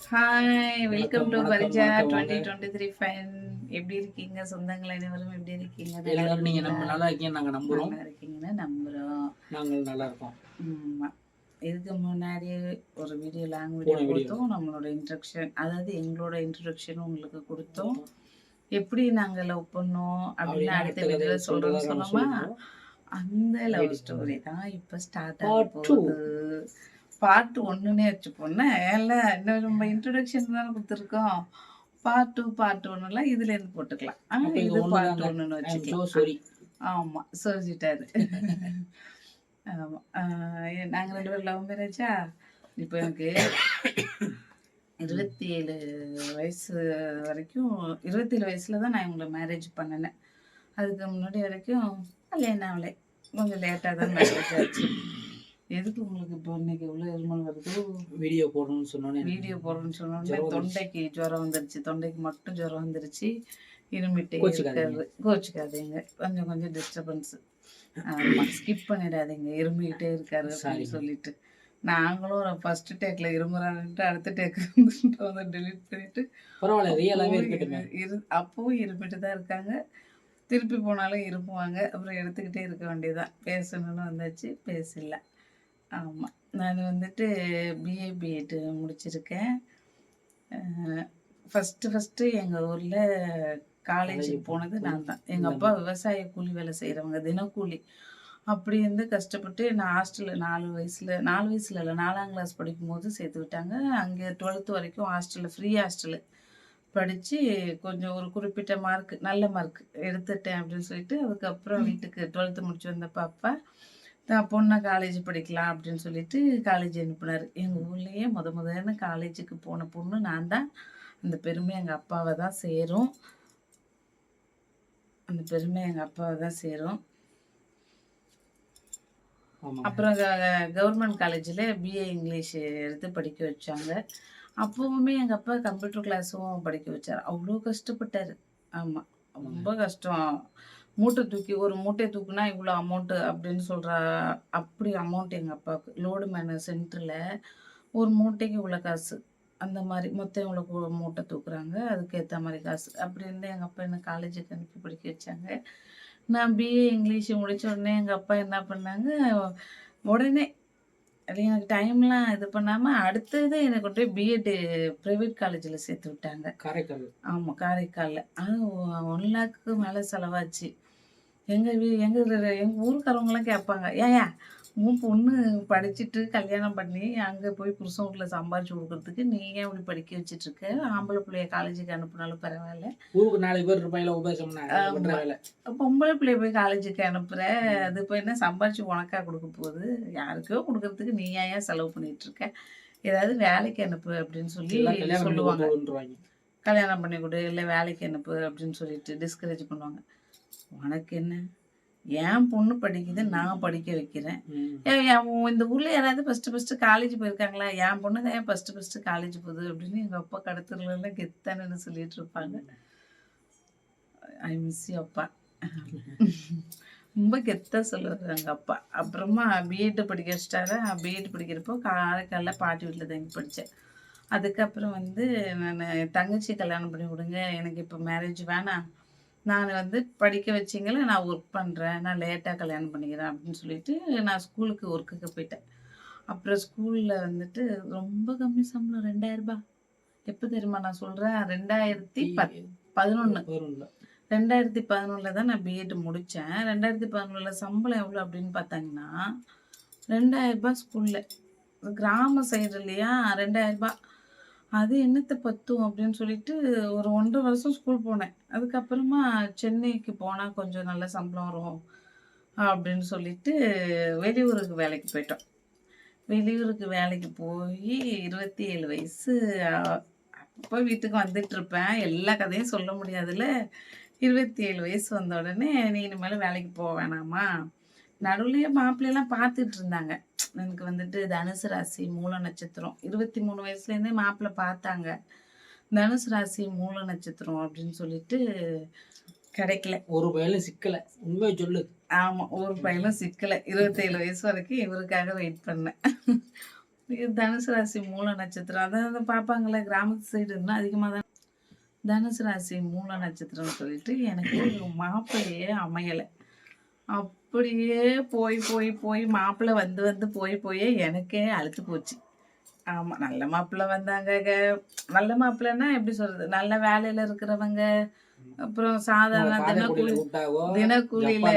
Hi welcome to Parija twenty. Twenty three fine எப்படி இருக்கீங்க சொந்தங்கள் அனைவரும் எப்படி இருக்கீங்க எல்லாரும் நீங்க நம்ம? நல்லா இருக்கீங்க நாங்க நம்புறோம் இருக்கீங்கன்னு நம்புறோம் நாங்கள் நல்லா இருக்கோம் ஆமா. இதுக்கு முன்னாடி ஒரு வீடியோ லாங் போன வீடியோ video. கொடுத்தோம் நம்மளோட இன்ட்ரக்ஷன் அதாவது எங்களோட இன்ட்ரடக்ஷன் உங்களுக்கு கொடுத்தோம் எப்படி நாங்க லவ் பண்ணோம் அப்படின்னு அடுத்த வீடியோல சொல்றோம் சொன்னோமா. அந்த லவ் ஸ்டோரி தான் இப்ப ஸ்டார்ட் ஆக Part two. போகுது பார்ட் ஒன்றுனே வச்சுப்போம்னா எல்லாம் இன்னும் நம்ம இன்ட்ரடக்ஷன் தானே கொடுத்துருக்கோம். பார்ட் டூ பார்ட் ஒன்னுலாம் இதுல இருந்து போட்டுக்கலாம். ஆனா அப்ப இது பார்ட். ஒன்றுன்னு வச்சுக்கலாம். sorry. ஆமா சொல்லிட்டாரு. ஆமா ஆஹ் ஏ- நாங்க ரெண்டு பேரும் லவ் மேரேஜா இப்போ எனக்கு இருபத்தி ஏழு வயசு வரைக்கும் இருபத்தி ஏழு வயசுல தான் நான் இவங்களை மேரேஜ் பண்ணினேன். அதுக்கு முன்னாடி வரைக்கும் கல்யாணம் ஆகலை. கொஞ்சம் லேட்டாக தான் மேரேஜ் ஆச்சு. எதுக்கு உங்களுக்கு இப்போ இன்னைக்கு இவ்வளோ இருமல் வருது? வீடியோ போடணும்னு சொன்னோன்னே வீடியோ ஜுரம் வந்துருச்சு. தொண்டைக்கு ஜுரம் வந்துருச்சு. தொண்டைக்கு மட்டும் ஜுரம் வந்துருச்சு. இருமிட்டே கோச்சுக்காதீங்க. இருக்காது கோச்சுக்காதீங்க. கொஞ்சம் கொஞ்சம் டிஸ்டர்பன்ஸ் ஆமா ஸ்கிப் பண்ணிடாதீங்க. இருமிக்கிட்டே இருக்காரு அப்படின்னு. சொல்லிட்டு. நாங்களும் ஃபர்ஸ்ட் டேக்ல இருமுறான்ட்டு அடுத்த டேக் வந்து delete பண்ணிட்டு பரவாயில்ல இருக்கட்டுமே. இரு- அப்பவும் இருமிட்டு தான் இருக்காங்க. திருப்பி போனாலும் இருப்புவாங்க அப்புறம் எடுத்துக்கிட்டே இருக்க வேண்டியதுதான். பேசணும்னு வந்தாச்சு. பேசல. ஆமாம் நான் வந்துட்டு பிஏ பிஎட் முடிச்சிருக்கேன். ஃபஸ்ட்டு ஃபஸ்ட்டு எங்கள் ஊரில் காலேஜுக்கு போனது நான் தான். எங்கள் அப்பா விவசாய கூலி வேலை செய்கிறவங்க தினக்கூலி. அப்படி இருந்து கஷ்டப்பட்டு நான் ஹாஸ்டலில் நாலு வயசில் நாலு வயசில் இல்லை நாலாம் கிளாஸ் படிக்கும்போது சேர்த்து விட்டாங்க. அங்கே டுவெல்த்து வரைக்கும் ஹாஸ்டலில் ஃப்ரீ ஹாஸ்டலு படித்து கொஞ்சம் ஒரு குறிப்பிட்ட மார்க் நல்ல மார்க் எடுத்துட்டேன் அப்படின்னு சொல்லிட்டு அதுக்கப்புறம் வீட்டுக்கு டுவெல்த்து முடிச்சு வந்தப்ப அப்பா தான் பொண்ணை காலேஜ் படிக்கலாம் அப்படின்னு சொல்லிட்டு காலேஜ் அனுப்புனார். எங்கள் ஊர்லேயே முத முதன்னு காலேஜுக்கு போன பொண்ணு நான் தான். அந்த பெருமை எங்கள் அப்பாவை தான் சேரும். அந்த பெருமை எங்கள் அப்பாவை தான் சேரும். அப்புறம் கவர்மெண்ட் காலேஜில் பிஏ இங்கிலீஷ் எடுத்து படிக்க வச்சாங்க. அப்போவுமே எங்கள் அப்பா கம்ப்யூட்டர் கிளாஸும் படிக்க வச்சார். அவ்வளோ கஷ்டப்பட்டார். ஆமாம் ரொம்ப கஷ்டம். மூட்டை தூக்கி ஒரு மூட்டையை தூக்குனா இவ்வளோ அமௌண்ட்டு அப்படின்னு சொல்கிற அப்படி அமௌண்ட் எங்கள் அப்பாவுக்கு. லோடு மேன சென்டரில் ஒரு மூட்டைக்கு இவ்வளோ காசு. அந்த மாதிரி மொத்தம் இவ்வளோ மூட்டை தூக்குறாங்க. அதுக்கு ஏற்ற மாதிரி காசு. அப்படி இருந்து எங்கள் அப்பா என்ன காலேஜுக்கு அனுப்பி படிக்க வச்சாங்க. நான் பிஏ இங்கிலீஷ் முடிச்ச உடனே எங்கள் அப்பா என்ன பண்ணாங்க உடனே அது எனக்கு டைம்லாம் இது பண்ணாமல் அடுத்தது எனக்கு கொண்டு போய் பிஎட் ப்ரைவேட் காலேஜில் சேர்த்து விட்டாங்க. காரைக்கால். ஆமாம் காரைக்காலில். அது ஒன் லேக்கு மேலே செலவாச்சு. எங்கள் வீ எங்கள் எங்கள் ஊருக்காரவங்களாம் கேட்பாங்க ஏயா உன் பொண்ணு படிச்சுட்டு கல்யாணம் பண்ணி அங்கே போய் புருஷன் வீட்டில் சம்பாரிச்சு கொடுக்கறதுக்கு நீ ஏன் இப்படி படிக்க வச்சிட்டு இருக்க ஆம்பளை பிள்ளைய காலேஜுக்கு அனுப்புனாலும் பரவாயில்ல. ஊருக்கு நாலு பேர் இருப்பாங்களா உபதேசம் பொம்பளை பிள்ளைய போய் காலேஜுக்கு அனுப்புற அது இப்போ என்ன சம்பாரிச்சு உனக்கா கொடுக்க போகுது? யாருக்கோ கொடுக்கறதுக்கு நீ ஏன் செலவு பண்ணிட்டு இருக்க ஏதாவது வேலைக்கு அனுப்பு அப்படின்னு சொல்லி சொல்லுவாங்க. கல்யாணம் பண்ணி கொடு இல்லை வேலைக்கு அனுப்பு அப்படின்னு சொல்லிட்டு டிஸ்கரேஜ் பண்ணுவாங்க. உனக்கு என்ன? என் பொண்ணு படிக்குது நான் படிக்க வைக்கிறேன். இந்த ஊர்ல யாராவது ஃபர்ஸ்ட் ஃபர்ஸ்ட் காலேஜ் போயிருக்காங்களா? என் பொண்ணு தான் ஏன் ஃபர்ஸ்ட் ஃபர்ஸ்ட் காலேஜ் போகுது அப்படின்னு எங்க அப்பா கடத்தல எல்லாம் கெத்தானு சொல்லிட்டு இருப்பாங்க. ஐ மிஸ் யூ அப்பா. ரொம்ப கெத்தா சொல்லுவார் எங்கள் அப்பா. அப்புறமா பிஎட் படிக்க வச்சிட்டாரு. பிஎட் படிக்கிறப்போ காரைக்காலில் பாட்டி வீட்டில் தங்கி படித்தேன் அதுக்கப்புறம் வந்து நான் தங்கச்சி கல்யாணம் பண்ணி விடுங்க எனக்கு இப்போ மேரேஜ் வேணாம். நான் வந்து படிக்க வச்சிங்கள நான் ஒர்க் பண்ணுறேன் நான் லேட்டாக கல்யாணம் பண்ணிக்கிறேன் அப்படின்னு சொல்லிட்டு நான் ஸ்கூலுக்கு ஒர்க்குக்கு போயிட்டேன். அப்புறம் ஸ்கூலில் வந்துட்டு ரொம்ப கம்மி சம்பளம் ரெண்டாயிரம் ரூபாய். எப்போ தெரியுமா நான் சொல்கிறேன் ரெண்டாயிரத்தி பத் பதினொன்று. ரெண்டாயிரத்தி பதினொன்றில் தான் நான் பிஎட் முடித்தேன் ரெண்டாயிரத்தி பதினொன்றில் சம்பளம் எவ்வளோ அப்படின்னு பார்த்தாங்கன்னா ரெண்டாயிரம் ரூபாய் ஸ்கூலில் கிராம சைடு இல்லையா? ரெண்டாயிரம் ரூபாய். அது என்னத்தை பத்தும் அப்படின்னு சொல்லிட்டு ஒரு ஒன்றரை வருஷம் ஸ்கூல் போனேன். அதுக்கப்புறமா சென்னைக்கு போனால் கொஞ்சம் நல்ல சம்பளம் வரும் அப்படின்னு சொல்லிட்டு வெளியூருக்கு வேலைக்கு போயிட்டோம். வெளியூருக்கு வேலைக்கு போய் இருபத்தி ஏழு வயசு அப்போ வீட்டுக்கு வந்துட்டு இருப்பேன். எல்லா கதையும் சொல்ல முடியாதுல்ல. இருபத்தி ஏழு வயசு வந்த உடனே நீ இனிமேல் வேலைக்கு போக வேணாமா நடுவுலேயே மாப்பிள்ளையெல்லாம் பார்த்துட்டு இருந்தாங்க. எனக்கு வந்துட்டு தனுசு ராசி மூல நட்சத்திரம். இருபத்தி மூணு வயசுலேருந்தே மாப்பிள்ளை பார்த்தாங்க. தனுசு ராசி மூல நட்சத்திரம் அப்படின்னு சொல்லிட்டு கிடைக்கல. ஒரு பயிலும் சிக்கல. உண்மையை சொல்லு. ஆமாம் ஒரு பையனும் சிக்கலை. இருபத்தேழு வயசு வரைக்கும் இவருக்காக வெயிட் பண்ணேன். இது தனுசு ராசி மூல நட்சத்திரம். அதாவது பார்ப்பாங்களே கிராமத்து சைடு இன்னும் அதிகமாக தான். தனுசு ராசி மூல நட்சத்திரம்னு சொல்லிட்டு எனக்கு மாப்பிள்ளையே அமையலை. அப்படியே போய் போய் போய் மாப்பிள்ளை வந்து வந்து போய் போய் எனக்கே அழுத்து போச்சு. ஆமாம் நல்ல மாப்பிள்ளை வந்தாங்க நல்ல மாப்பிள்ளைன்னா எப்படி சொல்றது? நல்ல வேலையில் இருக்கிறவங்க. அப்புறம் சாதாரண தினக்கூலி தினக்கூலியில.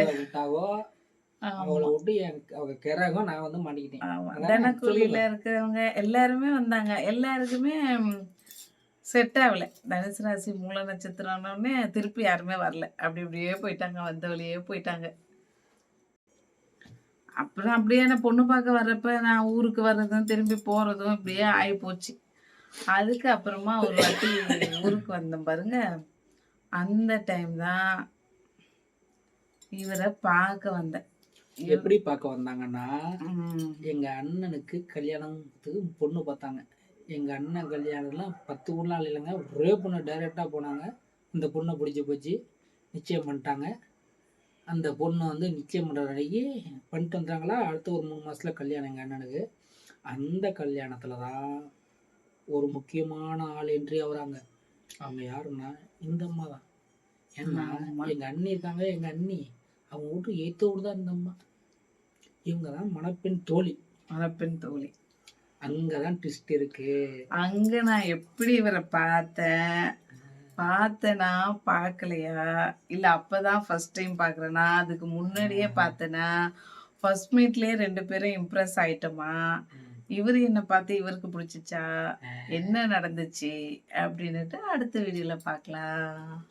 அவளை விட்டு எனக்கு அவங்க கிறகம் நான் வந்து மாட்டிக்கிட்டேன் தினக்கூலியில. இருக்கிறவங்க எல்லாருமே வந்தாங்க. எல்லாருக்குமே செட் ஆகல. தனுசு ராசி மூல நட்சத்திரம்னே திருப்பி யாருமே வரல. அப்படி இப்படியே போயிட்டாங்க. வந்த வழியே போயிட்டாங்க. அப்புறம் அப்படியே நான் பொண்ணு பார்க்க வர்றப்ப நான் ஊருக்கு வர்றதும் திரும்பி போறதும் இப்படியே ஆகி போச்சு. அதுக்கு அப்புறமா ஒரு வாட்டி ஊருக்கு வந்தேன் பாருங்க. அந்த டைம் தான் இவரை பார்க்க வந்தேன். எப்படி பார்க்க வந்தாங்கன்னா. எங்க அண்ணனுக்கு கல்யாணத்துக்கு பொண்ணு பார்த்தாங்க. எங்க அண்ணன் கல்யாணம்லாம் பத்து ஊர்லாம் இல்லைங்க. ஒரே பொண்ணு டைரெக்டாக போனாங்க. இந்த பொண்ணை பிடிச்சி போச்சு. நிச்சயம் பண்ணிட்டாங்க. அந்த பொண்ணு வந்து நிச்சயம் பண்ணுற அன்னைக்கு பண்ணிட்டு வந்துட்டாங்களா? அடுத்த ஒரு மூணு மாசத்துல கல்யாணம் எங்கள் அண்ணனுக்கு. அந்த கல்யாணத்தில் தான் ஒரு முக்கியமான ஆள் என்ட்ரி ஆகுறாங்க. அவங்க யாருன்னா இந்த அம்மா தான். ஏன்னா. எங்கள் அண்ணி இருக்காங்க எங்கள் அண்ணி. அவங்க வீட்டு எய்த்தோடு தான் இந்த அம்மா. இவங்க தான் மணப்பெண் தோழி. மணப்பெண் தோழி. அங்கே தான் ட்விஸ்ட் இருக்கு. அங்க நான் எப்படி இவரை பார்த்தேன்? பார்த்தேனா பார்க்கலையா இல்ல அப்பதான் ஃபர்ஸ்ட் டைம் பார்க்கறேனா அதுக்கு முன்னாடியே பார்த்தேனா ஃபர்ஸ்ட் மீட்லயே ரெண்டு பேரும் இம்ப்ரெஸ் ஆயிட்டோமா? இவர் என்ன பார்த்து இவருக்கு பிடிச்சிச்சா? என்ன நடந்துச்சு? அப்படின்னுட்டு அடுத்த வீடியோல பார்க்கலாம்